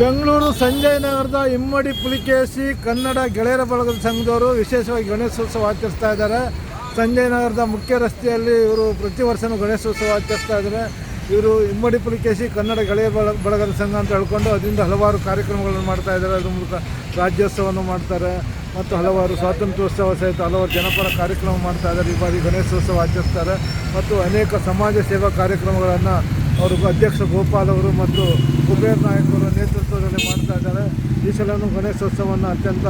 ಬೆಂಗಳೂರು ಸಂಜಯ್ ನಗರದ ಇಮ್ಮಡಿ ಪುಲಿಕೇಶಿ ಕನ್ನಡ ಗೆಳೆಯರ ಬಳಗದ ಸಂಘದವರು ವಿಶೇಷವಾಗಿ ಗಣೇಶೋತ್ಸವ ಆಚರಿಸ್ತಾ ಇದ್ದಾರೆ. ಸಂಜಯ್ ನಗರದ ಮುಖ್ಯ ರಸ್ತೆಯಲ್ಲಿ ಇವರು ಪ್ರತಿ ವರ್ಷವೂ ಗಣೇಶೋತ್ಸವ ಆಚರಿಸ್ತಾ ಇದ್ದಾರೆ. ಇವರು ಇಮ್ಮಡಿ ಪುಲಿಕೇಶಿ ಕನ್ನಡ ಗೆಳೆಯ ಬಳ ಬಳಗದ ಸಂಘ ಅಂತ ಹೇಳ್ಕೊಂಡು ಅದರಿಂದ ಹಲವಾರು ಕಾರ್ಯಕ್ರಮಗಳನ್ನು ಮಾಡ್ತಾ ಇದ್ದಾರೆ. ಅದ್ರ ಮೂಲಕ ರಾಜ್ಯೋತ್ಸವವನ್ನು ಮಾಡ್ತಾರೆ ಮತ್ತು ಹಲವಾರು ಸ್ವಾತಂತ್ರ್ಯೋತ್ಸವ ಸಹಿತ ಹಲವಾರು ಜನಪರ ಕಾರ್ಯಕ್ರಮ ಮಾಡ್ತಾ ಇದ್ದಾರೆ. ಈ ಬಾರಿ ಗಣೇಶೋತ್ಸವ ಆಚರಿಸ್ತಾರೆ. ಮತ್ತು ಅನೇಕ ಸಮಾಜ ಸೇವಾ ಕಾರ್ಯಕ್ರಮಗಳನ್ನು ಅವರು ಅಧ್ಯಕ್ಷ ಗೋಪಾಲ್ ಅವರು ಮತ್ತು ಕುಬೇರ್ ನಾಯಕ್ ಅವರ ನೇತೃತ್ವದಲ್ಲಿ ಮಾಡ್ತಾ ಇದ್ದಾರೆ. ಈ ಸಲನೂ ಗಣೇಶೋತ್ಸವವನ್ನು ಅತ್ಯಂತ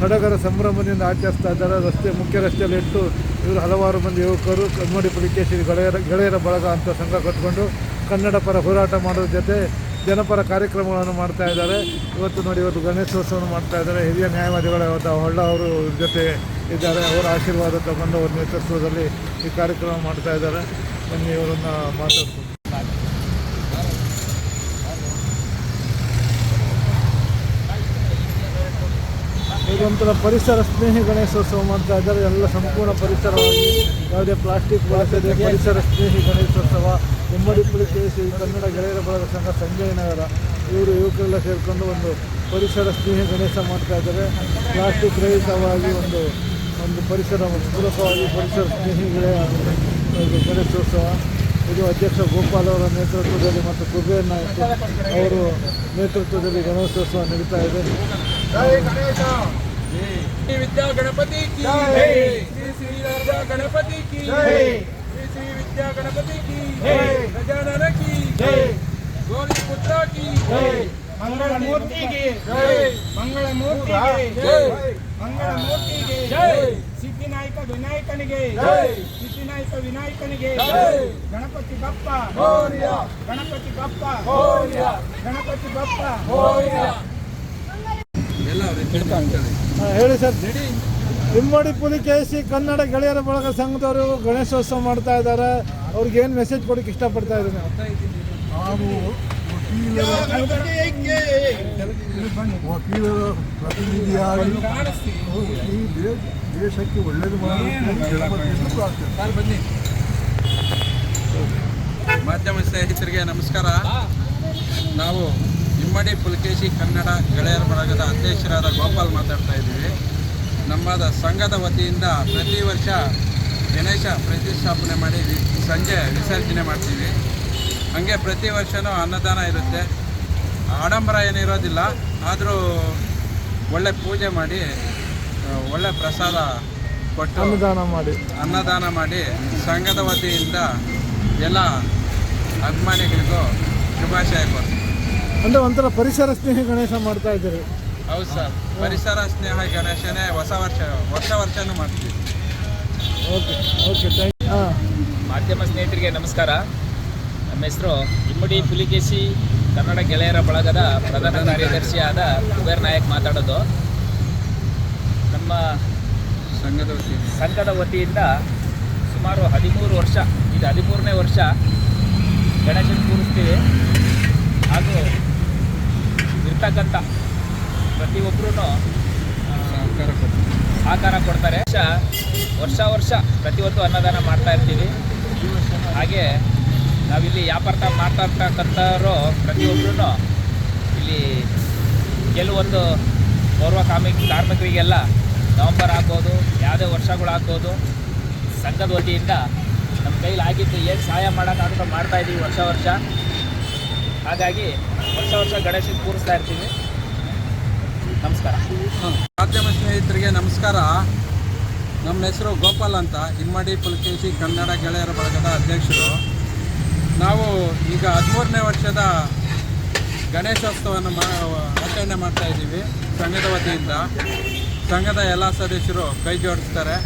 ಸಡಗರ ಸಂಭ್ರಮದಿಂದ ಆಚರಿಸ್ತಾ ಇದ್ದಾರೆ. ರಸ್ತೆ, ಮುಖ್ಯ ರಸ್ತೆಯಲ್ಲಿ ಇಟ್ಟು ಇವರು ಹಲವಾರು ಮಂದಿ ಯುವಕರು ಕಮ್ಮಡಿ ಪುಲಿಕೇಶಿ ಗೆಳೆಯರ ಗೆಳೆಯರ ಬಳಗ ಅಂತ ಸಂಘ ಕಟ್ಕೊಂಡು ಕನ್ನಡ ಪರ ಹೋರಾಟ ಮಾಡೋದ್ರ ಜೊತೆ ಜನಪರ ಕಾರ್ಯಕ್ರಮಗಳನ್ನು ಮಾಡ್ತಾ ಇದ್ದಾರೆ. ಇವತ್ತು ನೋಡಿ, ಇವತ್ತು ಗಣೇಶೋತ್ಸವವನ್ನು ಮಾಡ್ತಾ ಇದ್ದಾರೆ. ಹಿರಿಯ ನ್ಯಾಯವಾದಿಗಳ ಹೊಳ್ಳ ಅವರು ಜೊತೆ ಇದ್ದಾರೆ. ಅವರ ಆಶೀರ್ವಾದ ತಗೊಂಡು ಅವ್ರ ನೇತೃತ್ವದಲ್ಲಿ ಈ ಕಾರ್ಯಕ್ರಮ ಮಾಡ್ತಾ ಇದ್ದಾರೆ. ಬನ್ನಿ, ಇವರನ್ನು ಮಾತಾಡ್ತೀನಿ ಇದೊಂಥರ ಪರಿಸರ ಸ್ನೇಹಿ ಗಣೇಶೋತ್ಸವ ಮಾಡ್ತಾ ಇದ್ದಾರೆ ಎಲ್ಲ ಸಂಪೂರ್ಣ ಪರಿಸರವಾಗಿ ಯಾವುದೇ ಪ್ಲಾಸ್ಟಿಕ್ ಬಳಸದೆ ಪರಿಸರ ಸ್ನೇಹಿ ಗಣೇಶೋತ್ಸವ ಉಮ್ಮಡಿ ಪುಲಿಕೇಶಿ ಕನ್ನಡ ಗೆಳೆಯರ ಬಳಗ ಸಂಘ ಸಂಜಯ್ ನಗರ ಇವರು ಯುವಕರೆಲ್ಲ ಸೇರಿಕೊಂಡು ಒಂದು ಪರಿಸರ ಸ್ನೇಹಿ ಗಣೇಶ ಮಾಡ್ತಾ ಇದ್ದಾರೆ. ಪ್ಲಾಸ್ಟಿಕ್ ರಹಿತವಾಗಿ ಒಂದು ಒಂದು ಪರಿಸರ ಪೂರಕವಾಗಿ ಪರಿಸರ ಸ್ನೇಹಿ ಗೆಳೆಯ ಗಣೇಶೋತ್ಸವ ಇದು ಅಧ್ಯಕ್ಷ ಗೋಪಾಲ್ ಅವರ ನೇತೃತ್ವದಲ್ಲಿ ಮತ್ತು ಕುಬೇರ್ ನಾಯಕ್ ಅವರು ನೇತೃತ್ವದಲ್ಲಿ ಗಣೇಶೋತ್ಸವ ನಡೀತಾ ಇದೆ. ಶ್ರೀ ವಿದ್ಯಾ ಗಣಪತಿ ಕಿ ಜೈ. ಶ್ರೀ ಶ್ರೀ ರಾಜಾ ಗಣಪತಿ ಕಿ ಜೈ. ಶ್ರೀ ಶ್ರೀ ವಿದ್ಯಾ ಗಣಪತಿ ಕಿ ಜೈ ಗಜಾನನ ಕಿ ಜೈ. ಗೌರಿ ಪುತ್ರ ಕಿ ಜೈ. ಮಂಗಳ ಮೂರ್ತಿಗೆ ಜೈ. ಮಂಗಳ ಮೂರ್ತಿಗೆ ಜೈ. ಮಂಗಳ ಮೂರ್ತಿಗೆ ಜೈ. ಸಿದ್ಧಿನಾಯಕ ವಿನಾಯಕನಿಗೆ. ಜೈ. ಸಿದ್ಧಿನಾಯಕ ವಿನಾಯಕನಿಗೆ. ಜೈ. ಗಣಪತಿ ಬಪ್ಪ. ಮೋರ್ಯ. ಗಣಪತಿ ಬಪ್ಪ. ಮೋರ್ಯ. ಗಣಪತಿ ಬಪ್ಪ. ಮೋರ್ಯ. ಹೇಳಿ ಸರ್. ಇಮ್ಮಡಿ ಸಿ ಕನ್ನಡ ಗೆಳೆಯರ ಬಳಗ ಸಂಘದವರು ಗಣೇಶೋತ್ಸವ ಮಾಡ್ತಾ ಇದ್ದಾರೆ. ಅವ್ರಿಗೆ ಏನು ಮೆಸೇಜ್ ಕೊಡೋಕೆ ಇಷ್ಟಪಡ್ತಾ ಇದ್ದೀನಿ? ನಾವು ವಕೀಲರ ಪ್ರತಿನಿಧಿಯಾಗಿ ಈ ದೇಶಕ್ಕೆ ಒಳ್ಳೇದು ಮಾಡಿ ಮಾಧ್ಯಮ ಸ್ನೇಹಿತರಿಗೆ ನಮಸ್ಕಾರ. ನಾವು ಇಮ್ಮಡಿ ಪುಲಕೇಶಿ ಕನ್ನಡ ಗೆಳೆಯರ ಬಳಗದ ಅಧ್ಯಕ್ಷರಾದ ಗೋಪಾಲ್ ಮಾತಾಡ್ತಾ ಇದ್ದೀವಿ. ನಮ್ಮದ ಸಂಘದ ವತಿಯಿಂದ ಪ್ರತಿ ವರ್ಷ ಗಣೇಶ ಪ್ರತಿಷ್ಠಾಪನೆ ಮಾಡಿ ಸಂಜೆ ವಿಸರ್ಜನೆ ಮಾಡ್ತೀವಿ. ಹಾಗೆ ಪ್ರತಿ ವರ್ಷವೂ ಅನ್ನದಾನ ಇರುತ್ತೆ. ಆಡಂಬರ ಏನಿರೋದಿಲ್ಲ ಆದರೂ ಒಳ್ಳೆ ಪೂಜೆ ಮಾಡಿ ಒಳ್ಳೆ ಪ್ರಸಾದ ಕೊಟ್ಟು ಅನ್ನದಾನ ಮಾಡಿ. ಅನ್ನದಾನ ಮಾಡಿ ಸಂಘದ ವತಿಯಿಂದ ಎಲ್ಲ ಅಭಿಮಾನಿಗಳಿಗೂ ಶುಭಾಶಯ ಕೊಡ್ತೀನಿ ಅಂದರೆ ಒಂಥರ ಪರಿಸರ ಸ್ನೇಹಿ ಗಣೇಶ ಮಾಡ್ತಾ ಇದ್ದೀರಿ. ಹೌದು ಸರ್. ಪರಿಸರ ಸ್ನೇಹ ಗಣೇಶನೇ ಹೊಸ ವರ್ಷ ಹೊಸ ವರ್ಷನೂ ಮಾಡ್ತೀವಿ. ಓಕೆ ಓಕೆ ಥ್ಯಾಂಕ್ ಹಾಂ. ಮಾಧ್ಯಮ ಸ್ನೇಹಿತರಿಗೆ ನಮಸ್ಕಾರ. ನಮ್ಮ ಹೆಸರು ಇಮ್ಮಡಿ ಪುಲಿಕೇಶಿ ಕನ್ನಡ ಗೆಳೆಯರ ಬಳಗದ ಪ್ರಧಾನ ಕಾರ್ಯದರ್ಶಿಯಾದ ಕುಬೇರ್ ನಾಯಕ್ ಮಾತಾಡೋದು. ನಮ್ಮ ಸಂಘದ ವತಿಯಿಂದ. ಸಂಘದ ವತಿಯಿಂದ ಸುಮಾರು ಹದಿಮೂರು ವರ್ಷ ಇದು ಹದಿಮೂರನೇ ವರ್ಷ ಗಣೇಶನ ಕೂರಿಸ್ತೀವಿ. ಹಾಗೂ ಇರ್ತಕ್ಕಂಥ ಪ್ರತಿಯೊಬ್ಬರೂ ಆಕಾರ ಕೊಡ್ತಾರೆ. ವರ್ಷ ವರ್ಷ ವರ್ಷ ಪ್ರತಿಯೊಂದು ಅನ್ನದಾನ ಮಾಡ್ತಾ ಇರ್ತೀವಿ. ಹಾಗೆ ನಾವಿಲ್ಲಿ ವ್ಯಾಪಾರ ಮಾಡ್ತಾ ಇರ್ತಕ್ಕಂಥವ್ರು ಇಲ್ಲಿ ಕೆಲವೊಂದು ಪೂರ್ವ ಕಾರ್ಮಿಕ ಕಾರ್ಮಿಕರಿಗೆಲ್ಲ ನವಂಬರ್ ಆಗ್ಬೋದು, ಯಾವುದೇ ವರ್ಷಗಳಾಗ್ಬೋದು ಸಂಘದ ವತಿಯಿಂದ ನಮ್ಮ ಕೈಲಿ ಆಗಿದ್ದು ಏನು ಸಹಾಯ ಮಾಡೋಕ್ಕಾಗುತ್ತೋ ಮಾಡ್ತಾ ಇದ್ದೀವಿ ವರ್ಷ ವರ್ಷ. ಹಾಗಾಗಿ ವರ್ಷ ವರ್ಷ ಗಣೇಶ ಕೂರಿಸ್ತಾ ಇರ್ತೀವಿ. ನಮಸ್ಕಾರ. ಮಾಧ್ಯಮ ಸ್ನೇಹಿತರಿಗೆ ನಮಸ್ಕಾರ. ನಮ್ಮ ಹೆಸರು ಗೋಪಾಲ್ ಅಂತ ಇಮ್ಮಡಿ ಪುಲಕೇಶಿ ಕನ್ನಡ ಗೆಳೆಯರ ಬಳಗದ ಅಧ್ಯಕ್ಷರು. ನಾವು ಈಗ ಹದಿಮೂರನೇ ವರ್ಷದ ಗಣೇಶೋತ್ಸವವನ್ನು ಮಾ, ಆಚರಣೆ ಮಾಡ್ತಾ ಇದ್ದೀವಿ, ಸಂಘದ ವತಿಯಿಂದ. ಸಂಘದ ಎಲ್ಲ ಸದಸ್ಯರು ಕೈ ಜೋಡಿಸ್ತಾರೆ.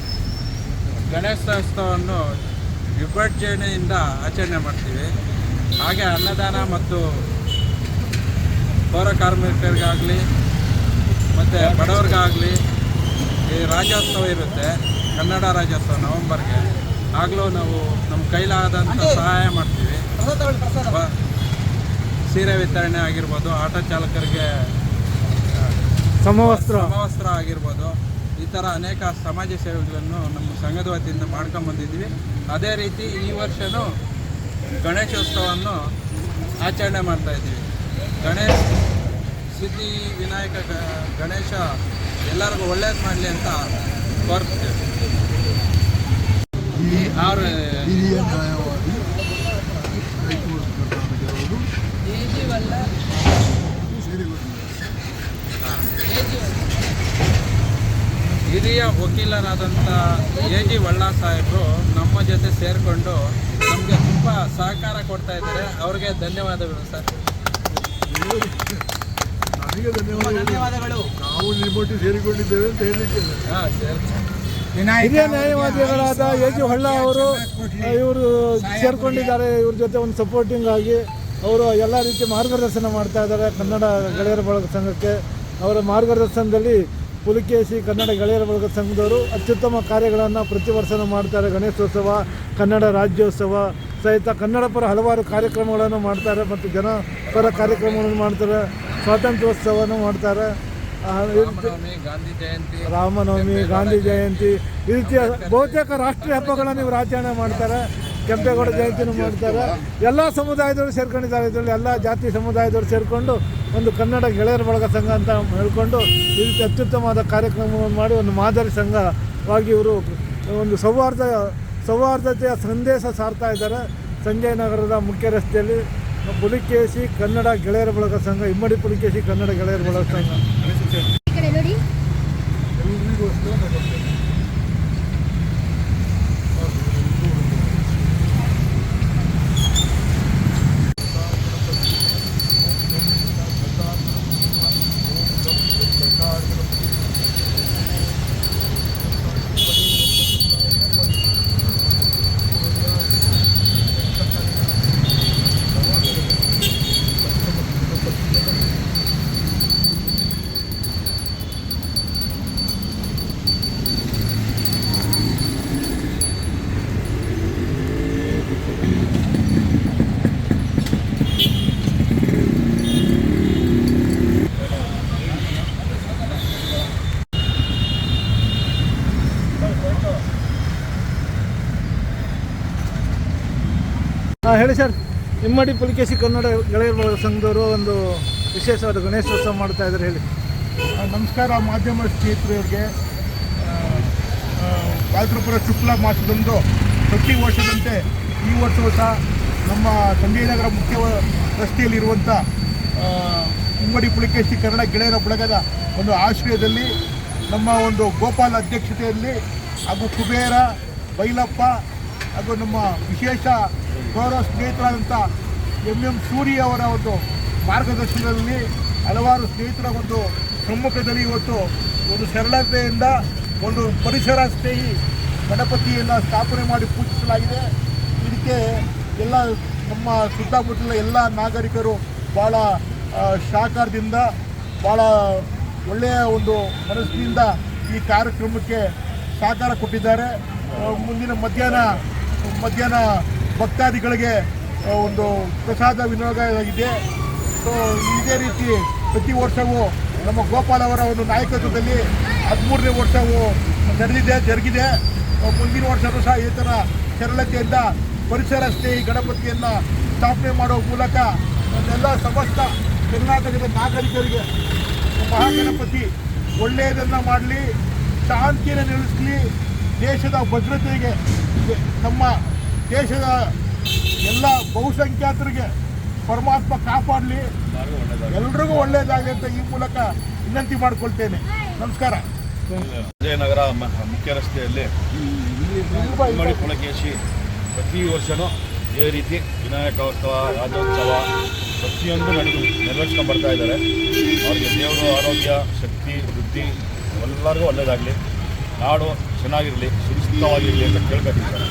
ಗಣೇಶೋತ್ಸವವನ್ನು ವಿಭಜನೆಯಿಂದ ಆಚರಣೆ ಮಾಡ್ತೀವಿ. ಹಾಗೆ ಅನ್ನದಾನ ಮತ್ತು ಪೌರ ಕಾರ್ಮಿಕರಿಗಾಗಲಿ ಮತ್ತು ಬಡವ್ರಿಗಾಗಲಿ ಈ ರಾಜ್ಯೋತ್ಸವ ಇರುತ್ತೆ ಕನ್ನಡ ರಾಜ್ಯೋತ್ಸವ ನವೆಂಬರ್ಗೆ. ಆಗಲೂ ನಾವು ನಮ್ಮ ಕೈಲಾದಂಥ ಸಹಾಯ ಮಾಡ್ತೀವಿ. ಸೀರೆ ವಿತರಣೆ ಆಗಿರ್ಬೋದು ಆಟೋ ಚಾಲಕರಿಗೆ ಸಮವಸ್ತ್ರ. ಸಮವಸ್ತ್ರ ಆಗಿರ್ಬೋದು ಈ ಥರ ಅನೇಕ ಸಮಾಜ ಸೇವೆಗಳನ್ನು ನಮ್ಮ ಸಂಘದ ವತಿಯಿಂದ ಮಾಡ್ಕೊಂಬಂದಿದ್ವಿ ಅದೇ ರೀತಿ ಈ ವರ್ಷವೂ ಗಣೇಶೋತ್ಸವವನ್ನು ಆಚರಣೆ ಮಾಡ್ತಾ ಇದ್ದೀವಿ. ಗಣೇಶ ಸಿದ್ಧಿ ವಿನಾಯಕ ಗಣೇಶ ಎಲ್ಲರಿಗೂ ಒಳ್ಳೇದು ಮಾಡಲಿ ಅಂತ ಕೋರ್ತೇವೆ ಈ ಹಿರಿಯ ಹಿರಿಯ ವಕೀಲರಾದಂಥ ಎ ಜಿ ವಳ್ಳಾ ಸಾಹೇಬರು ನಮ್ಮ ಜೊತೆ ಸೇರಿಕೊಂಡು ನಮಗೆ ತುಂಬ ಸಹಕಾರ ಕೊಡ್ತಾ ಇದ್ದಾರೆ. ಅವ್ರಿಗೆ ಧನ್ಯವಾದಗಳು ಸರ್. ನನಗೆ ಧನ್ಯವಾದಗಳು. ನಾವು ಸೇರಿಕೊಂಡಿದ್ದೇವೆ ಅಂತ ಹೇಳಲಿಕ್ಕೆ ಹಾಂ ಸರಿ. ಹಿರಿಯ ನ್ಯಾಯವಾದಿಗಳಾದ ಎ ಜಿ ಹೊಳ್ಳ ಅವರು ಇವರು ಸೇರ್ಕೊಂಡಿದ್ದಾರೆ. ಇವ್ರ ಜೊತೆ ಒಂದು ಸಪೋರ್ಟಿಂಗ್ ಆಗಿ ಅವರು ಎಲ್ಲ ರೀತಿ ಮಾರ್ಗದರ್ಶನ ಮಾಡ್ತಾ ಇದ್ದಾರೆ ಕನ್ನಡ ಗೆಳೆಯರ ಬಳಗ ಸಂಘಕ್ಕೆ. ಅವರ ಮಾರ್ಗದರ್ಶನದಲ್ಲಿ ಪುಲಿಕೇಶಿ ಕನ್ನಡ ಗೆಳೆಯರ ಬಳಗ ಸಂಘದವರು ಅತ್ಯುತ್ತಮ ಕಾರ್ಯಗಳನ್ನು ಪ್ರತಿ ವರ್ಷನೂ ಮಾಡ್ತಾರೆ. ಗಣೇಶೋತ್ಸವ ಕನ್ನಡ ರಾಜ್ಯೋತ್ಸವ ಸಹಿತ ಕನ್ನಡ ಪರ ಹಲವಾರು ಕಾರ್ಯಕ್ರಮಗಳನ್ನು ಮಾಡ್ತಾರೆ ಮತ್ತು ಜನ ಪರ ಕಾರ್ಯಕ್ರಮಗಳನ್ನು ಮಾಡ್ತಾರೆ. ಸ್ವಾತಂತ್ರ್ಯೋತ್ಸವವನ್ನು ಮಾಡ್ತಾರೆ. ರಾಮನವಮಿ ಗಾಂಧಿ ಜಯಂತಿ ಈ ರೀತಿಯ ಬಹುತೇಕ ರಾಷ್ಟ್ರೀಯ ಹಬ್ಬಗಳನ್ನು ಇವರು ಆಚರಣೆ ಮಾಡ್ತಾರೆ. ಕೆಂಪೇಗೌಡ ಜಯಂತಿನೂ ಮಾಡ್ತಾರೆ. ಎಲ್ಲ ಸಮುದಾಯದವರು ಸೇರ್ಕೊಂಡಿದ್ದಾರೆ. ಇದರಲ್ಲಿ ಎಲ್ಲ ಜಾತಿ ಸಮುದಾಯದವರು ಸೇರಿಕೊಂಡು ಒಂದು ಕನ್ನಡ ಗೆಳೆಯರ ಬಳಗ ಸಂಘ ಅಂತ ಹೇಳ್ಕೊಂಡು ಈ ರೀತಿ ಅತ್ಯುತ್ತಮವಾದ ಕಾರ್ಯಕ್ರಮವನ್ನು ಮಾಡಿ ಒಂದು ಮಾದರಿ ಸಂಘವಾಗಿ ಇವರು ಒಂದು ಸೌಹಾರ್ದ, ಸೌಹಾರ್ದತೆಯ ಸಂದೇಶ ಸಾರ್ತಾ ಇದ್ದಾರೆ. ಸಂಜಯ್ ನಗರದ ಮುಖ್ಯ ರಸ್ತೆಯಲ್ಲಿ ಪುಲಿಕೇಶಿ ಕನ್ನಡ ಗೆಳೆಯರ ಬಳಗ ಸಂಘ, ಇಮ್ಮಡಿ ಪುಲಿಕೇಶಿ ಕನ್ನಡ ಗೆಳೆಯರ ಬಳಗ ಸಂಘ ಈ ಕಡೆ ನೋಡಿ ಎಲ್ರಿಗೋಸ್ಕರ ನಗುತ್ತೆ ಹಾಂ ಹೇಳಿ ಸರ್. ಇಮ್ಮಡಿ ಪುಲಿಕೇಶಿ ಕನ್ನಡ ಗೆಳೆಯರ ಬಳಗ ಸಂಘದವರು ಒಂದು ವಿಶೇಷವಾದ ಗಣೇಶೋತ್ಸವ ಮಾಡ್ತಾ ಇದ್ದಾರೆ ಹೇಳಿ. ನಮಸ್ಕಾರ ಮಾಧ್ಯಮ ಸ್ನೇಹಿತರಿಗೆ. ಭಾದ್ರಪುರ ಶುಕ್ಲ ಮಾಸದಂದು ಪ್ರತಿ ವರ್ಷದಂತೆ ಈ ವರ್ಷವೂ ಸಹ ನಮ್ಮ ಸಂಜಯನಗರ ಮುಖ್ಯ ರಸ್ತೆಯಲ್ಲಿರುವಂಥ ಇಮ್ಮಡಿ ಪುಲಿಕೇಶಿ ಕನ್ನಡ ಗೆಳೆಯರ ಬಳಗದ ಒಂದು ಆಶ್ರಯದಲ್ಲಿ ನಮ್ಮ ಒಂದು ಗೋಪಾಲ್ ಅಧ್ಯಕ್ಷತೆಯಲ್ಲಿ ಹಾಗೂ ಕುಬೇರ ಬೈಲಪ್ಪ ಹಾಗೂ ನಮ್ಮ ವಿಶೇಷ ಗೌರವ ಸ್ನೇಹಿತರಾದಂಥ ಎಂ ಎಂ ಸೂರಿ ಅವರ ಒಂದು ಮಾರ್ಗದರ್ಶನದಲ್ಲಿ ಹಲವಾರು ಸ್ನೇಹಿತರ ಒಂದು ಸಮ್ಮುಖದಲ್ಲಿ ಇವತ್ತು ಒಂದು ಸರಳತೆಯಿಂದ ಒಂದು ಪರಿಸರ ಸ್ನೇಹಿ ಗಣಪತಿಯನ್ನು ಸ್ಥಾಪನೆ ಮಾಡಿ ಪೂಜಿಸಲಾಗಿದೆ. ಇದಕ್ಕೆ ಎಲ್ಲ ನಮ್ಮ ಸುತ್ತಮುತ್ತಲ ಎಲ್ಲ ನಾಗರಿಕರು ಭಾಳ ಸಹಕಾರದಿಂದ ಭಾಳ ಒಳ್ಳೆಯ ಒಂದು ಮನಸ್ಸಿನಿಂದ ಈ ಕಾರ್ಯಕ್ರಮಕ್ಕೆ ಸಹಕಾರ ಕೊಟ್ಟಿದ್ದಾರೆ. ಮುಂದಿನ ಮಧ್ಯಾಹ್ನ ಮಧ್ಯಾಹ್ನ ಭಕ್ತಾದಿಗಳಿಗೆ ಒಂದು ಪ್ರಸಾದ ವಿನಿಯೋಗ ಇದೆ ಸೊ ಇದೇ ರೀತಿ ಪ್ರತಿ ವರ್ಷವೂ ನಮ್ಮ ಗೋಪಾಲ್ ಅವರ ಒಂದು ನಾಯಕತ್ವದಲ್ಲಿ ಹದಿಮೂರನೇ ವರ್ಷವೂ ನಡೆದಿದೆ, ಜರುಗಿದೆ. ಮುಂದಿನ ವರ್ಷವೂ ಸಹ ಈ ಥರ ಸರಳತೆಯಿಂದ ಪರಿಸರ ಸ್ನೇಹಿ ಗಣಪತಿಯನ್ನು ಸ್ಥಾಪನೆ ಮಾಡುವ ಮೂಲಕ ಎಲ್ಲ ಸಮಸ್ತ ಕರ್ನಾಟಕದ ನಾಗರಿಕರಿಗೆ ಮಹಾಗಣಪತಿ ಒಳ್ಳೆಯದನ್ನು ಮಾಡಲಿ, ಶಾಂತಿಯನ್ನು ನಿಲ್ಲಿಸಲಿ, ದೇಶದ ಭದ್ರತೆಗೆ ನಮ್ಮ ದೇಶದ ಎಲ್ಲ ಬಹುಸಂಖ್ಯಾತರಿಗೆ ಪರಮಾತ್ಮ ಕಾಪಾಡಲಿ. ಎಲ್ರಿಗೂ ಒಳ್ಳೆಯದಾಗಲಿ ಅಂತ ಈ ಮೂಲಕ ವಿನಂತಿ ಮಾಡಿಕೊಳ್ತೇನೆ. ನಮಸ್ಕಾರ. ವಿಜಯನಗರ ಮುಖ್ಯ ರಸ್ತೆಯಲ್ಲಿ ಮಾಡಿ ಪುಲಕೇಶಿ ಪ್ರತಿ ವರ್ಷವೂ ಇದೇ ರೀತಿ ವಿನಾಯಕೋತ್ಸವ, ರಾಜ್ಯೋತ್ಸವ ಪ್ರತಿಯೊಂದು ನಡೆದು ನೆರವೇರಿಸ್ಕೊಂಡು ಬರ್ತಾ ಇದ್ದಾರೆ. ಅವರಿಗೆ ದೇವರು, ಆರೋಗ್ಯ, ಶಕ್ತಿ, ವೃದ್ಧಿ ಎಲ್ಲರಿಗೂ ಒಳ್ಳೆಯದಾಗಲಿ ನಾಡು ಚೆನ್ನಾಗಿರಲಿ, ಸುರಕ್ಷಿತವಾಗಿರಲಿ ಅಂತ ಕೇಳ್ಕೊತೀನಿ ಸರ್